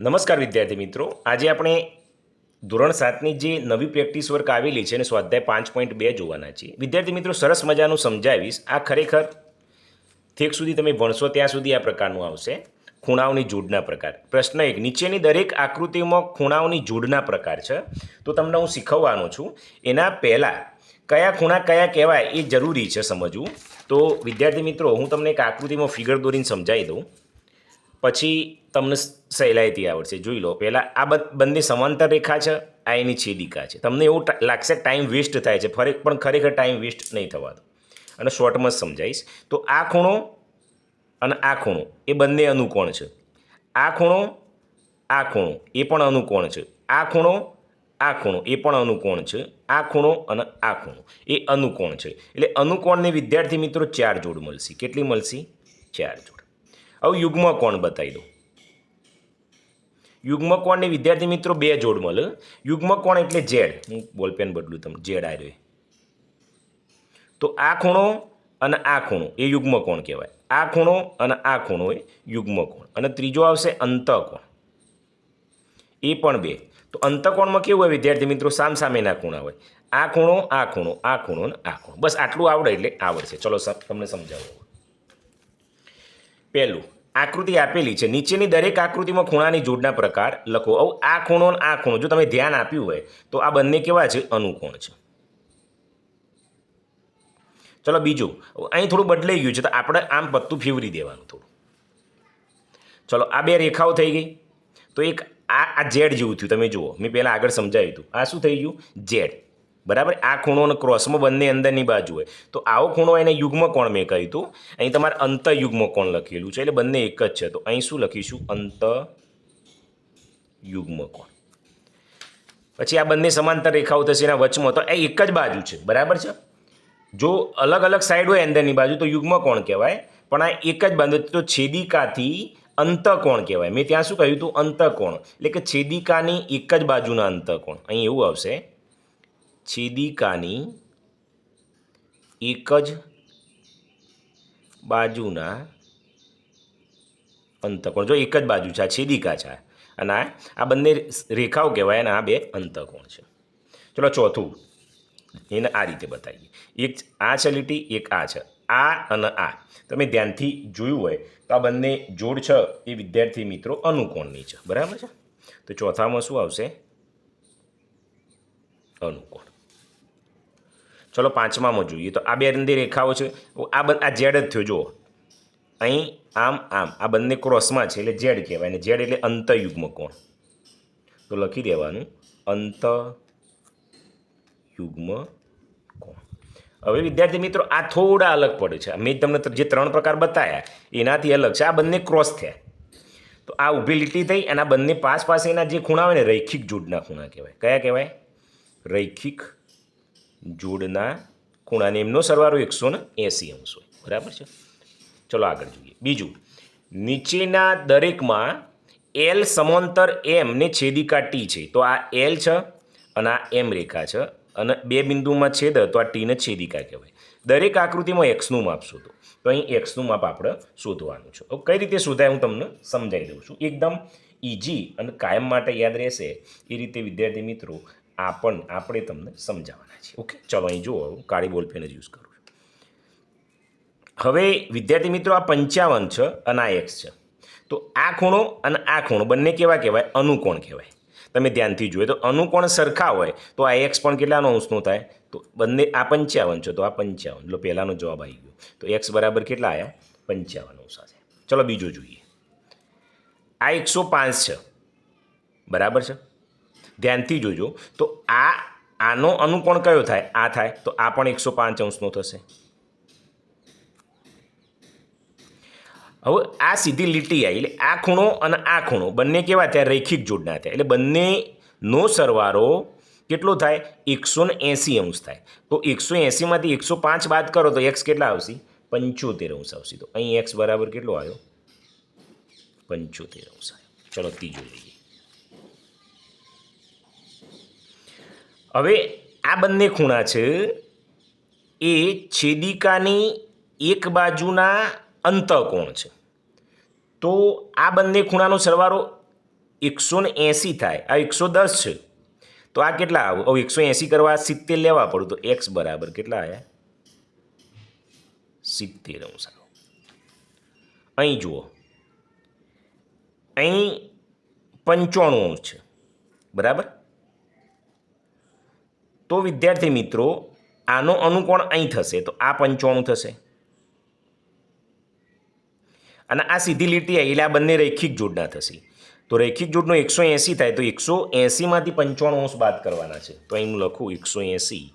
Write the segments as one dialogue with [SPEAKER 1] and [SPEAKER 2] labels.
[SPEAKER 1] નમસ્કાર વિદ્યાર્થી મિત્રો. આજે આપણે ધોરણ સાતની જે નવી પ્રેક્ટિસ વર્ક આવેલી છે અને સ્વાધ્યાય પાંચ પોઈન્ટ બે જોવાના છે વિદ્યાર્થી મિત્રો, સરસ મજાનું સમજાવીશ. આ ખરેખર ઠેક સુધી તમે ભણશો, ત્યાં સુધી આ પ્રકારનું આવશે. ખૂણાઓની જોડના પ્રકાર. પ્રશ્ન એક, નીચેની દરેક આકૃતિમાં ખૂણાઓની જોડના પ્રકાર છે. તો તમને હું શીખવવાનો છું. એના પહેલાં, કયા ખૂણા કયા કહેવાય એ જરૂરી છે સમજવું. તો વિદ્યાર્થી મિત્રો, હું તમને એક આકૃતિમાં ફિગર દોરીને સમજાવી દઉં. પછી તમને સહેલાઈથી આવડશે. જોઈ લો, પહેલાં આ બંને સમાંતર રેખા છે, આ એની છેદિકા છે. તમને એવું લાગશે ટાઈમ વેસ્ટ થાય છે, ફરી, પણ ખરેખર ટાઈમ વેસ્ટ નહીં થવાનો અને શોર્ટમાં જ સમજાવીશ તો આ ખૂણો અને આ ખૂણો, એ બંને અનુકોણ છે. આ ખૂણો આ ખૂણો, એ પણ અનુકોણ છે. આ ખૂણો આ ખૂણો, એ પણ અનુકોણ છે. આ ખૂણો અને આ ખૂણો, એ અનુકોણ છે. એટલે અનુકોણને વિદ્યાર્થી મિત્રો ચાર જોડ મળશે. કેટલી મળશે? ચાર જોડ. હવે યુગ્મ કોણ બતાવી દો યુગ્મ કોણને વિદ્યાર્થી મિત્રો બે જોડ મળે. યુગ્મ કોણ એટલે ઝેડ. હું બોલપેન બદલું તમને. ઝેડ આવ્યો તો આ ખૂણો અને આ ખૂણો, એ યુગ્મ કોણ કહેવાય. આ ખૂણો અને આ ખૂણો એ યુગ્મ કોણ. અને ત્રીજો આવશે અંતકોણ. એ પણ બે. તો અંતકોણમાં કેવું હોય વિદ્યાર્થી મિત્રો? સામસામેના ખૂણા હોય. આ ખૂણો આ ખૂણો આ ખૂણો અને આ ખૂણો. બસ આટલું આવડે એટલે આવડશે. ચલો તમને સમજાવું. પહેલું આકૃતિ આપેલી છે. નીચેની દરેક આકૃતિમાં ખૂણાની જોડના પ્રકાર લખો. હવે આ ખૂણો અને આ ખૂણો. જો તમે ધ્યાન આપ્યું હોય, તો આ બંને કેવા છે? અનુકોણ છે. ચલો બીજું. અહીં થોડું બદલાઈ ગયું છે, તો આપણે આમ પત્તું ફેવરી દેવાનું થોડું. ચલો, આ બે રેખાઓ થઈ ગઈ. તો એક આ આ ઝેડ જેવું થયું. તમે જુઓ. મેં પહેલાં આગળ સમજાવ્યું હતું. આ શું થઈ ગયું? ઝેડ. બરાબર? આ ખૂણો અને ક્રોસમાં બંને અંદરની બાજુ હોય. તો આવો ખૂણો એને યુગ્મ કોણ મેં કહ્યું હતું. અહીં તમારે અંત યુગ્મ કોણ લખેલું છે, એટલે બંને એક જ છે. તો અહીં શું લખીશું? અંત યુગ્મ કોણ પછી આ બંને સમાંતર રેખાઓ થશે એના વચમાં. તો એ એક જ બાજુ છે. બરાબર છે? જો અલગ અલગ સાઈડ હોય અંદરની બાજુ, તો યુગ્મ કોણ કહેવાય. પણ આ એક જ બાજુ તો છેદિકાથી અંતકોણ કહેવાય. મેં ત્યાં શું કહ્યું હતું? અંતકોણ. એટલે કે છેદિકાની એક જ બાજુના અંતકોણ. અહીં એવું આવશે. છેદિકાની એક જ બાજુના અંતકોણ. જો એક જ બાજુ છે, આ છેદિકા છે. અને આ આ બંને રેખાઓ કહેવાય અને આ બે અંતકોણ છે. ચલો ચોથું. એને આ રીતે બતાવીએ. એક આ છે લીટી, એક આ છે. આ અને આ. તમે ધ્યાનથી જોયું હોય તો આ બંને જોડ છે એ વિદ્યાર્થી મિત્રો અનુકોણની છે. બરાબર છે? તો ચોથામાં શું આવશે? અનુકોણ. ચલો પાંચમામાં જોઈએ. તો આ બે રંદી રેખાઓ છે. આ આ ઝેડ જ થયો, જુઓ. અહીં આમ આમ. આ બંને ક્રોસમાં છે એટલે ઝેડ કહેવાય અને ઝેડ એટલે અંતયુગ્મ કોણ તો લખી દેવાનું અંત યુગ્મ કોણ હવે વિદ્યાર્થી મિત્રો, આ થોડા અલગ પડે છે. મેં તમને જે ત્રણ પ્રકાર બતાવ્યા એનાથી અલગ છે. આ બંને ક્રોસ થયા. તો આ ઊભી લીટી થઈ અને આ બંને પાસ પાસેના જે ખૂણા હોય ને, રૈખિક જોડના ખૂણા કહેવાય. કયા કહેવાય? રૈખિક જોડના ખૂણાને એમનો સરવાળો એકસો ને એંસી અંશ હોય. બરાબર છે? ચલો આગળ જોઈએ. બીજું, નીચેના દરેકમાં એલ સમાંતર એમ ને છેદિકા ટી છે. તો આ એલ છે અને આ એમ રેખા છે અને બે બિંદુમાં છેદ તો આ ટીને છેદિકા કહેવાય. દરેક આકૃતિમાં એક્સનું માપ શોધો. તો અહીં એક્સનું માપ આપણે શોધવાનું છે. કઈ રીતે શોધાય હું તમને સમજાવી દઉં છું. એકદમ ઇઝી અને કાયમ માટે યાદ રહેશે. એ રીતે વિદ્યાર્થી મિત્રો આપણ આપણે તમને સમજાવવાના છે ઓકે ચલો, અહીં જુઓ, હું કાળી બોલપેન જ યુઝ કરું છું. હવે, વિદ્યાર્થી મિત્રો, આ પંચાવન છે અને આ એક્સ છે. તો આ ખૂણો અને આ ખૂણો બંને કેવા કહેવાય? અનુકોણ કહેવાય. તમે ધ્યાનથી જોઈએ તો અનુકોણ સરખા હોય, તો આ એક્સ પણ કેટલાનો અંશનો થાય? તો બંને, આ પંચાવન છે, તો આ પંચાવન. એટલે પહેલાંનો જવાબ આવી ગયો. તો એક્સ બરાબર કેટલા આવ્યા પંચાવન અંશ આવે ચલો, બીજો જોઈએ. આ એકસો પાંચ છે. બરાબર છે? ધ્યાનથી જોજો. તો આ, આનો અનુકોણ કયો થાય? આ થાય. તો આ પણ એકસો પાંચ અંશનો થશે. હવે આ સીધી લીટી આવી એટલે આ ખૂણો અને આ ખૂણો બંને કેવા થયા? રૈખિક જોડના થયા. એટલે બંનેનો સરવારો કેટલો થાય? એકસો એંસી અંશ થાય. તો એકસો એંસીમાંથી એકસો પાંચ બાદ કરો તો એક્સ કેટલા આવશે? પંચોતેર અંશ આવશે. તો અહીં એક્સ બરાબર કેટલો આવ્યો? પંચોતેર અંશ આવ્યો. ચલો ત્રીજો લઈએ. હવે આ બંને ખૂણા છે. એ છેદિકાની એક બાજુના અંતઃકોણ છે. તો આ બંને ખૂણાનો સરવાળો એકસો ને એંસી થાય. આ એકસો દસ છે. તો આ કેટલા આવું? હવે એકસો એંસી કરવા સિત્તેર લેવા પડું તો એક્સ બરાબર કેટલા આવ્યા સિત્તેર અંશ આવ્યો અહીં જુઓ. અહીં પંચાણું અંશ છે. બરાબર? તો વિદ્યાર્થી મિત્રો, આનો અનુકોણ અહીં થશે. તો આ પંચાણું થશે. અને આ સીધી લીટી આવી એટલે આ બંને રૈખિક જોડના થશે. તો રૈખિક જોડનો એકસો એંસી થાય તો એકસો એંસીમાંથી પંચાણું અંશ બાદ કરવાના છે. તો અહીં હું લખું એકસો એંસી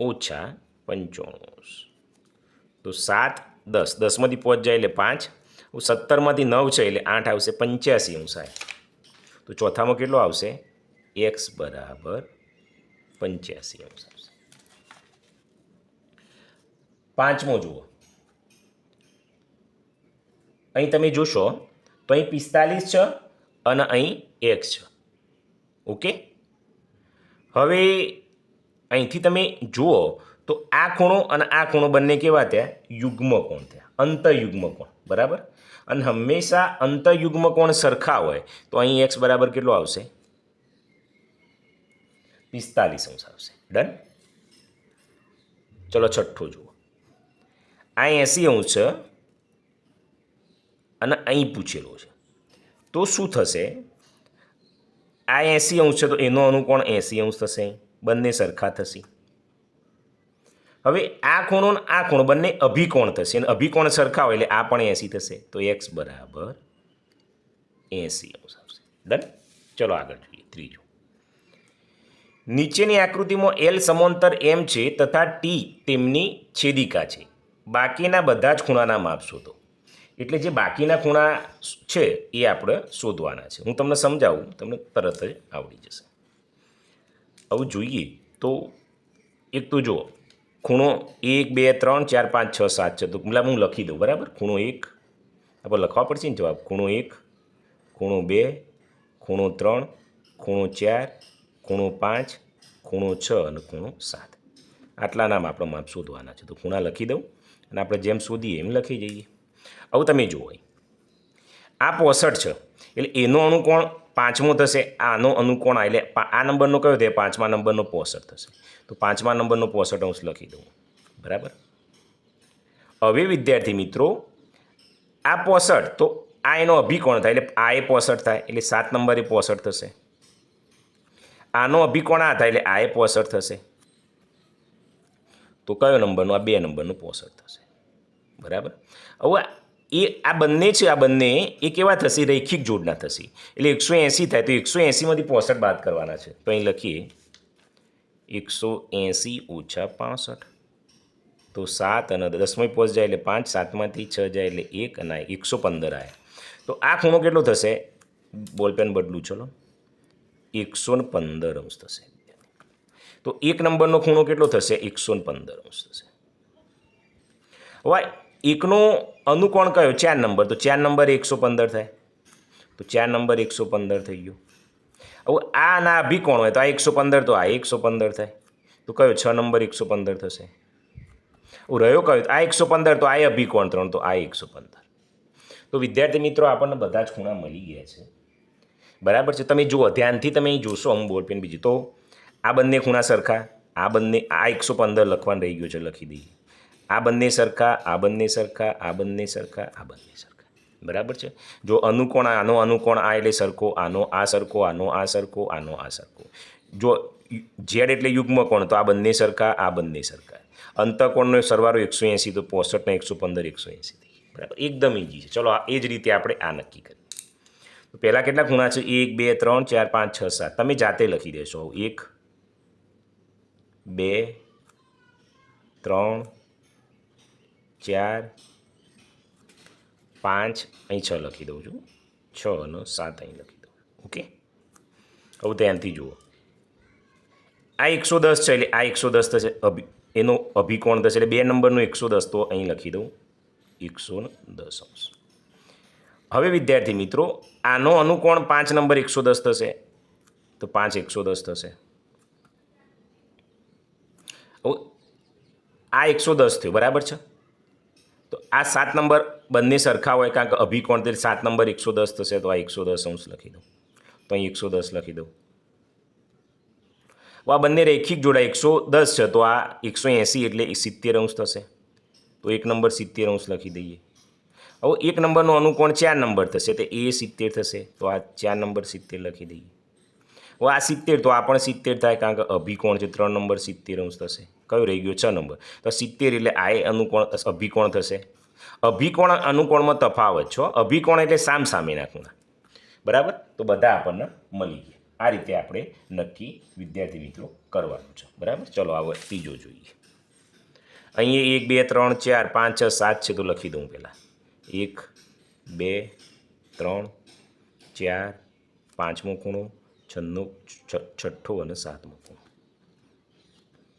[SPEAKER 1] ઓછા પંચાણું અંશ. તો સાત, દસ. દસમાંથી પહોંચ જાય એટલે પાંચ. સત્તરમાંથી નવ છે એટલે આઠ આવશે પંચ્યાસી અંશ તો ચોથામાં કેટલો આવશે? એક્સ બરાબર પંચ્યાસી આવશે પાંચમો જુઓ. અહીં તમે જોશો, તો અહીં પિસ્તાલીસ છે અને અહીં એક્સ છે. ઓકે? હવે અહીંથી તમે જુઓ, તો આ ખૂણો અને આ ખૂણો બંને કેવા થયા? યુગ્મ કોણ થયા. અંતયુગ્મ કોણ બરાબર? અને હંમેશા અંતયુગ્મ કોણ સરખા હોય, તો અહીં એક્સ બરાબર કેટલો આવશે? પિસ્તાલીસ અંશ આવશે. ડન? ચલો છઠ્ઠો જુઓ. આ એંસી અંશ છે અને અહીં પૂછેલો છે. તો શું થશે? આ એંસી અંશ છે તો એનો અનુકોણ એંસી અંશ થશે બંને સરખા થશે. હવે આ ખૂણો અને આ ખૂણો બંને અભિકોણ થશે અને અભિકોણ સરખા હોય એટલે આ પણ એંસી થશે. તો એક્સ બરાબર એંસી અંશ આવશે. ડન? ચલો આગળ જોઈએ. ત્રીજું. નીચેની આકૃતિમાં એલ સમાંતર એમ છે તથા ટી તેમની છેદિકા છે. બાકીના બધા જ ખૂણાના માપ શોધો. એટલે જે બાકીના ખૂણા છે એ આપણે શોધવાના છે. હું તમને સમજાવું, તમને તરત જ આવડી જશે. હવે જોઈએ તો એક તો જુઓ, ખૂણો એક, બે, ત્રણ, ચાર, પાંચ, છ, સાત છે. તો મતલબ હું લખી દઉં, બરાબર? ખૂણો એક. આપણે લખવા પડશે ને જવાબ? ખૂણો એક, ખૂણો બે, ખૂણો ત્રણ, ખૂણો ચાર ખૂણો પાંચ, ખૂણો છ અને ખૂણો સાત. આટલા નામ આપણે માપ શોધવાના છે. તો ખૂણા લખી દઉં અને આપણે જેમ શોધીએ એમ લખી જઈએ. હવે તમે જુઓ. આ પોસઠ છે. એટલે એનો અનુકોણ પાંચમો થશે, આનો અનુકોણ આ. એટલે આ નંબરનો કયો થશે? પાંચમા નંબરનો પોસઠ થશે. તો પાંચમા નંબરનો પોસઠ અંશ લખી દઉં. બરાબર? હવે વિદ્યાર્થી મિત્રો, આ પોસઠ, તો આ એનો અભિકોણ થાય. એટલે આ એ પોસઠ થાય. એટલે સાત નંબરે પોસઠ થશે. આનો અભિકોણ થાય એટલે આ એ પોસઠ થશે તો કયો નંબરનો? આ બે નંબરનો પોસઠ થશે બરાબર? હવે એ આ બંને છે, આ બંને એ કેવા થશે? રૈખિક જોડના થશે. એટલે એકસો એંસી થાય તો એકસો એંસીમાંથી પોસઠ બાદ કરવાના છે. તો અહીં લખીએ, એકસો એંસી ઓછા પાસઠ. તો સાત અને દસમી પોસ જાય એટલે પાંચ, સાતમાંથી છ જાય એટલે એક અને એકસો પંદર આવે તો આ ખૂણો કેટલો થશે? બોલપેન બદલું, ચલો. એકસો ને પંદર અંશ થશે. તો એક નંબરનો ખૂણો કેટલો થશે? એકસો ને પંદર અંશ થશે. હવે એકનો અનુકોણ કયો? ચાર નંબર. તો ચાર નંબર એકસો પંદર થાય. તો ચાર નંબર એકસો પંદર થઈ ગયો. હવે આ ના અભિકોણ હોય તો આ એકસો પંદર તો આ એકસો પંદર થાય. તો કયો? છ નંબર એકસો પંદર થશે. રહ્યો કયો? આ એકસો પંદર તો આ અભિકોણ ત્રણ, તો આ એકસો પંદર. તો વિદ્યાર્થી મિત્રો, આપણને બધા જ ખૂણા મળી ગયા છે. બરાબર છે? તમે જુઓ, ધ્યાનથી તમે જોશો અમુક બોલપેન બીજી. તો આ બંને ખૂણા સરખા, આ બંને, આ એકસો પંદર લખવાનું રહી ગયું છે લખી દઈએ. આ બંને સરખા, આ બંને સરખા, આ બંને સરખા, આ બંને સરખા. બરાબર છે? જો અનુકોણ આનો અનુકોણ આ એટલે સરખો, આનો આ સરખો, આનો આ સરખો, આનો આ સરખો. જો ઝેડ એટલે યુગ્મ કોણ તો આ બંને સરખા, આ બંને સરખા. અંતકોણનો સરવારો એકસો એંસી, તો પોસઠને એકસો પંદર, એકસો એંસી બરાબર? એકદમ ઇઝી છે. ચલો એ જ રીતે આપણે આ નક્કી કરીએ. તો પહેલાં કેટલા ખૂણા છે? એક, બે, ત્રણ, ચાર, પાંચ, છ, સાત. તમે જાતે લખી દેશો. એક, બે, ત્રણ, ચાર, પાંચ. અહીં છ લખી દઉં છું. છ અને સાત અહીં લખી દઉં ઓકે? હવે ધ્યાનથી જુઓ. આ એકસો દસ છે એટલે આ એકસો દસ થશે. અભિ, એનો અભિકોણ થશે એટલે બે નંબરનો એકસો દસ તો અહીં લખી દઉં. એકસો દસ અંશ. હવે વિદ્યાર્થી મિત્રો, આનો અનુકોણ પાંચ નંબર એકસો દસ થશે. તો પાંચ એકસો દસ થશે. આ એકસો દસ થયું, બરાબર છે? તો આ સાત નંબર બંને સરખા હોય કારણ કે અભિકોણ તે સાત નંબર એકસો દસ થશે, તો આ એકસો દસ અંશ લખી દઉં. તો અહીં એકસો દસ લખી દઉં. આ બંને રેખિક જોડા એકસો દસ છે, તો આ એકસો એંસી એટલે સિત્તેર અંશ થશે. તો એક નંબર સિત્તેર અંશ લખી દઈએ. હવે એક નંબરનો અનુકોણ ચાર નંબર થશે તો એ સિત્તેર થશે. તો આ ચાર નંબર સિત્તેર લખી દઈએ. હવે આ સિત્તેર, તો આ પણ સિત્તેર થાય કારણ કે અભિકોણ છે, ત્રણ નંબર સિત્તેર અંશ થશે. કયો રહી ગયો? છ નંબર. તો સિત્તેર એટલે આ અનુકોણ, અભિકોણ થશે. અભિકોણ અનુકોણમાં તફાવત છો અભિકોણ એટલે સામ સામેના ખૂણા બરાબર? તો બધા આપણને મળી ગયા. આ રીતે આપણે નક્કી વિદ્યાર્થી મિત્રો કરવાનું છે. બરાબર? ચલો હવે ત્રીજો જોઈએ. અહીંયા એક, બે, ત્રણ, ચાર, પાંચ, છ, સાત છે તો લખી દઉં પહેલાં. એક, બે, ત્રણ, ચાર, પાંચમો ખૂણો, છન્નો છઠ્ઠો અને સાતમો ખૂણો.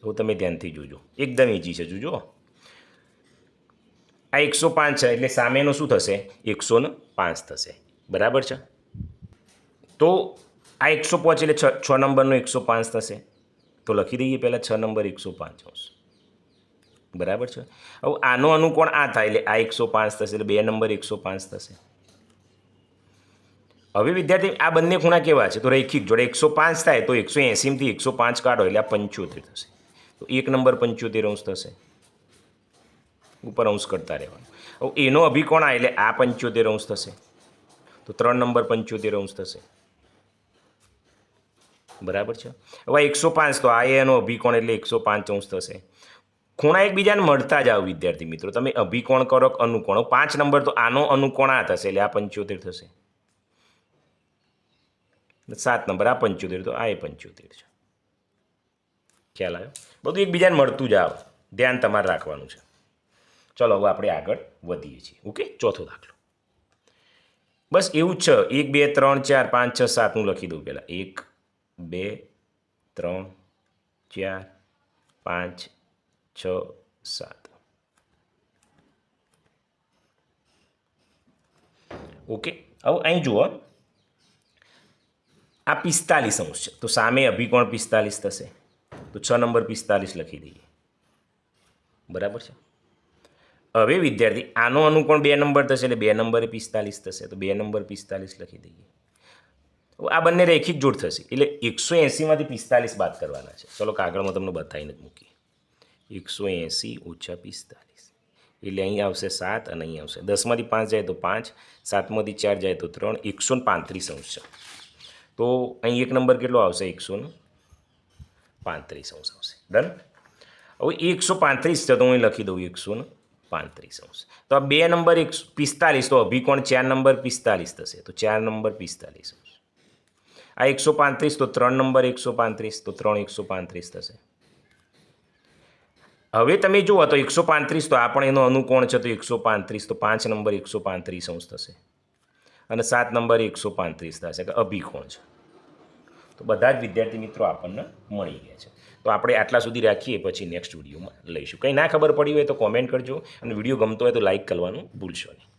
[SPEAKER 1] તો તમે ધ્યાનથી જોજો. એકદમ ઈજી છે, જોજો. આ એકસો પાંચ છે, એટલે સામેનો શું થશે? એકસો ને પાંચ થશે. બરાબર છે? તો આ એકસો પાંચ એટલે છ નંબરનો એકસો પાંચ થશે. તો લખી દઈએ પહેલાં છ નંબર એકસો પાંચ અંશ બરાબર છે? હવે આનો અનુકોણ આ થાય? એટલે આ એકસો પાંચ થશે, એટલે બે નંબર એકસો પાંચ થશે. હવે વિદ્યાર્થી, આ બંને ખૂણા કેવા છે? તો રૈખિક જોડે એકસો પાંચ થાય, તો એકસો એંસીમાંથી એકસો પાંચ કાઢો, એટલે આ પંચોતેર થશે. તો એક નંબર પંચોતેર અંશ થશે. ઉપર અંશ કરતા રહેવાનું. હવે એનો અભિકોણ આ, એટલે આ પંચોતેર અંશ થશે. તો ત્રણ નંબર પંચોતેર અંશ થશે. બરાબર છે? હવે એકસો પાંચ, તો આ એનો અભિકોણ, એટલે એકસો પાંચ અંશ થશે. ખૂણા એકબીજાને મળતા જાઓ, વિદ્યાર્થી મિત્રો. તમે અભિકોણ કરો અનુકોણો? પાંચ નંબર તો આનો અનુકોણ આ થશે, એટલે આ પંચોતેર થશે. સાત નંબર, આ પંચોતેર, તો આ એ પંચોતેર છે. ખ્યાલ આવ્યો? બધું એકબીજાને મળતું જાઓ. ધ્યાન તમારે રાખવાનું છે. ચલો, હવે આપણે આગળ વધીએ છીએ. ઓકે? ચોથો દાખલો. બસ એવું જ છે. એક, બે, ત્રણ, ચાર, પાંચ, છ, સાત, હું લખી દઉં પહેલાં. એક, બે, ત્રણ, ચાર, પાંચ છ સાત ઓકે હવે અહીં જુઓ આ પિસ્તાલીસ અંશ છે તો સામે અભિકોણ પિસ્તાલીસ થશે તો છ નંબર પિસ્તાલીસ લખી દઈએ બરાબર છે હવે વિદ્યાર્થી આનો અનુકોણ બે નંબર થશે એટલે બે નંબરે પિસ્તાલીસ થશે તો બે નંબર પિસ્તાલીસ લખી દઈએ આ બંને રેખિક જોડ થશે એટલે એકસો એંસીમાંથી પિસ્તાલીસ બાદ કરવાના છે ચલો કાગળમાં તમને બતાવીને જ મૂકીએ એકસો એંસી ઓછા પિસ્તાલીસ. એટલે અહીં આવશે સાત અને અહીં આવશે દસમાંથી પાંચ જાય તો પાંચ, સાતમાંથી ચાર જાય તો ત્રણ, એકસો પાંત્રીસ અંશ. તો અહીં એક નંબર કેટલો આવશે? એકસો પાંત્રીસ અંશ આવશે. ડન? હવે એકસો પાંત્રીસ છે તો હું લખી દઉં એકસો પાંત્રીસ અંશ. તો આ બે નંબર એક પિસ્તાલીસ, તો અભિકોણ ચાર નંબર પિસ્તાલીસ થશે. તો ચાર નંબર પિસ્તાલીસ અંશ. આ એકસો પાંત્રીસ, તો ત્રણ નંબર એકસો પાંત્રીસ, તો ત્રણ એકસો પાંત્રીસ થશે. હવે તમે જુઓ, તો એકસો પાંત્રીસ, તો આ પણ એનો અનુકોણ છે, તો એકસો પાંત્રીસ, તો પાંચ નંબર એકસો પાંત્રીસ અંશ થશે. અને સાત નંબર એકસો પાંત્રીસ થશે, કે અભિકોણ છે. તો બધા જ વિદ્યાર્થી મિત્રો આપણને મળી ગયા છે. તો આપણે આટલા સુધી રાખીએ, પછી નેક્સ્ટ વિડીયોમાં લઈશું. કંઈ ના ખબર પડી હોય તો કોમેન્ટ કરજો, અને વીડિયો ગમતો હોય તો લાઈક કરવાનું ભૂલશો નહીં.